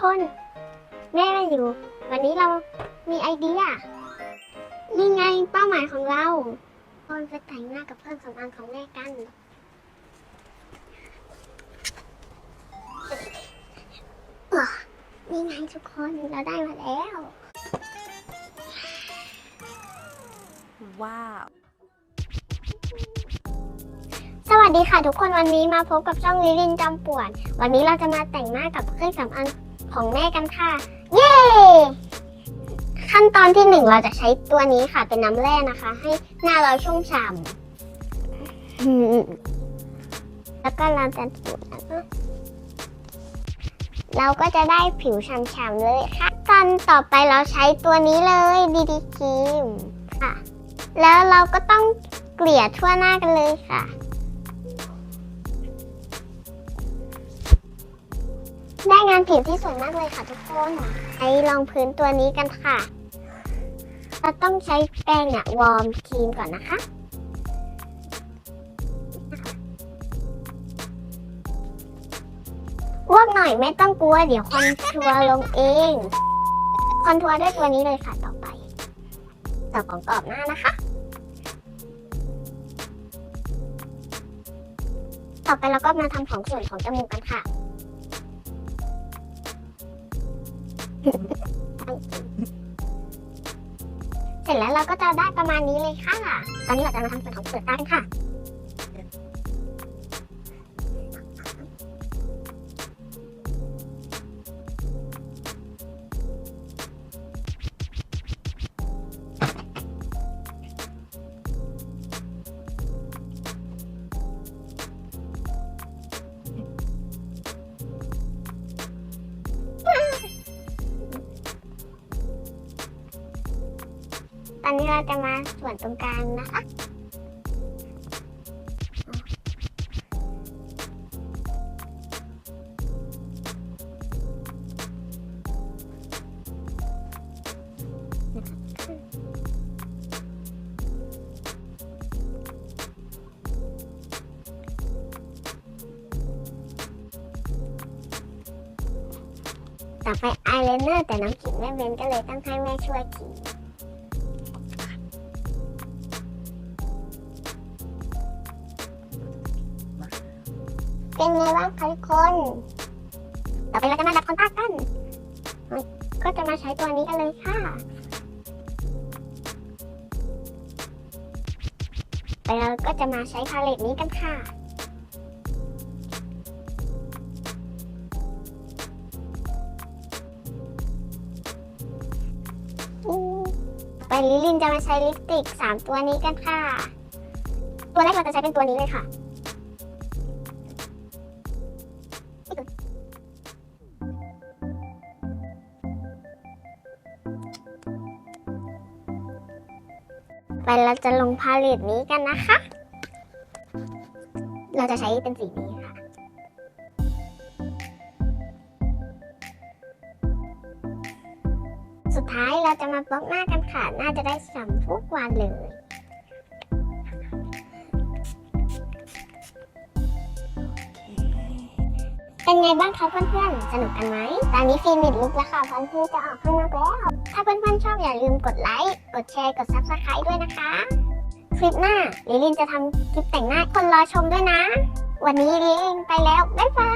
คน แม่ไม่อยู่ วันนี้เรามีไอเดียนี่ไงเป้าหมายของเราคนจะแต่งหน้ากับเครื่องสำอางของแม่กันว้านี่ไงทุกคนเราได้มาแล้ว ว้าว สวัสดีค่ะทุกคนวันนี้มาพบกับช่องลิลินจำป่วน วันนี้เราจะมาแต่งหน้ากับเครื่องสำอาง ของแม่กันค่ะ เย้ ขั้นตอนที่หนึ่งเราจะใช้ตัวนี้ค่ะ เป็นน้ำแร่นะคะ ให้หน้าเราชุ่มฉ่ำแล้วก็เราจะถูแล้วก็เราก็จะได้ผิวฉ่ำๆเลยค่ะตอนต่อไปเราใช้ตัวนี้เลยดีดีครีมค่ะ แล้วเราก็ต้องเกลี่ยทั่วหน้ากันเลยค่ะ ได้งานผิวที่สวยมากเลยค่ะทุกคนใช้รองพื้นตัวนี้กันค่ะ เราต้องใช้แป้งอะวอร์มครีมก่อนนะคะอ้วกหน่อยไม่ต้องกลัว เดี๋ยวคอนทัวร์ลงเอง คอนทัวร์ด้วยตัวนี้เลยค่ะต่อไปต่อของกรอบหน้านะคะ ต่อไปเราก็มาทำของส่วนของจมูกกันค่ะ เสร็จแล้วเราก็จะได้ประมาณนี้เลยค่ะ ตอนนี้เราจะมาทำส่วนของเปลือกตากันค่ะ อนนี้เราจะมาส่วนตรงกลางนะคะต่อไปอายไลเนอร์แต่น้ำขิงแม่เบนก็เลยต้องให้แม่ช่วยขีด เป็นไงบ้างคะทุกคน ต่อไปเราจะมาดัดคอนตากัน ก็จะมาใช้ตัวนี้กันเลยค่ะไปเราก็จะมาใช้พาเลตนี้กันค่ะไปลิลินจะมาใช้ลิปสติก 3 ตัวนี้กันค่ะ ตัวแรกเราจะใช้เป็นตัวนี้เลยค่ะ ไปเราจะลงพาเลตนี้กันนะคะ เราจะใช้เป็นสีนี้ค่ะ สุดท้ายเราจะมาบล็อกหน้ากันค่ะ น่าจะได้ฉ่ำทุกวันเลยเป็นไงบ้างคะเพื่อนๆ สนุกกันไหม ตอนนี้ฟิล์มมิดลุกแล้วค่ะพันธุ์จะออกข้างนอกแล้ว อบอย่าลืมกดไลค์ กดแชร์ กด subscribe ด้วยนะคะ คลิปหน้าลิลินจะทำคลิปแต่งหน้าคนรอชมด้วยนะ วันนี้ลิลินไปแล้ว บ๊ายบาย